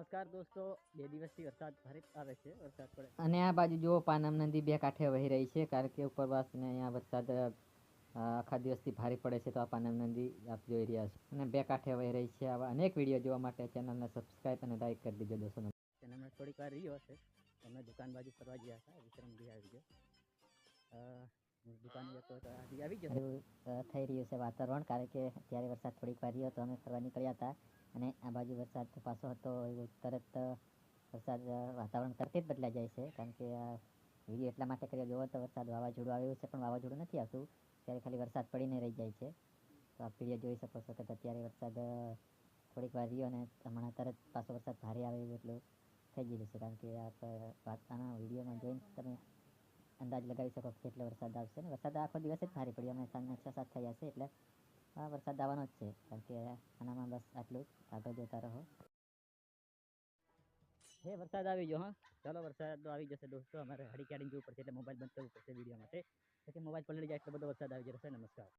નમસ્કાર દોસ્તો બે દિવસથી વરસાદ ભારે આવે છે વરસાદ પડે. અને આ બાજુ જુઓ પાનમ નદી બે કાંઠે વહી રહી છે કારણ કે ઉપરવાસને અહીંયા વરસાદ આખા દિવસથી ભારે પડે છે તો આ પાનમ નદી આપ જોઈ રહ્યા છો. અને બે કાંઠે વહી રહી છે આવા અનેક વીડિયો જોવા માટે ચેનલને સબસ્ક્રાઈબ અને લાઈક કરી દીજો દોસ્તો. તેને થોડીક વાર રહ્યો હશે અમે દુકાન બાજુ ફરવા ગયા હતા વિક્રમજી આવી ગયો. દુકાન જતો હતો આવી ગયો થઈ રહ્યું છે વાતાવરણ કારણ કે ત્યારે વરસાદ થોડીક વાર રહ્યો તો અમે ફરવા નીકળ્યા હતા. અને આ બાજુ વરસાદ પાછો હતો, એવું તરત વરસાદ વાતાવરણ તરત જ બદલાઈ જાય છે. કારણ કે આ વીડિયો એટલા માટે કર્યો, જોવો તો વરસાદ વાવાઝોડું આવ્યું છે, પણ વાવાઝોડું નથી આવતું. ત્યારે ખાલી વરસાદ પડીને રહી જાય છે. તો આપ વીડિયો જોઈ શકો છો કે અત્યારે વરસાદ થોડીક વાર રહ્યો અને હમણાં તરત પાછો વરસાદ ભારે આવે એવું એટલું થઈ ગયેલું છે. કારણ કે આ વાર્તાના વિડીયોમાં જોઈને તમે અંદાજ લગાવી શકો કે કેટલો વરસાદ આવશે. ને વરસાદ આખો દિવસ જ ભારે પડ્યો. અમે સાંજના છ સાત થયા છે, એટલે આ વરસાદ આવવાનો જ છે, કારણ કે આનામાં બસ આટલું આગળ જોતા રહો. હે, વરસાદ આવી ગયો, હા? ચાલો, વરસાદ આવી જશે દોસ્તો. અમારે હડી કાઢીને જવું પડશે, એટલે મોબાઈલ બંધ કરવું પડશે વીડિયો માટે. કે મોબાઈલ પલળી જાય, એટલો બધો વરસાદ આવી જશે. નમસ્કાર.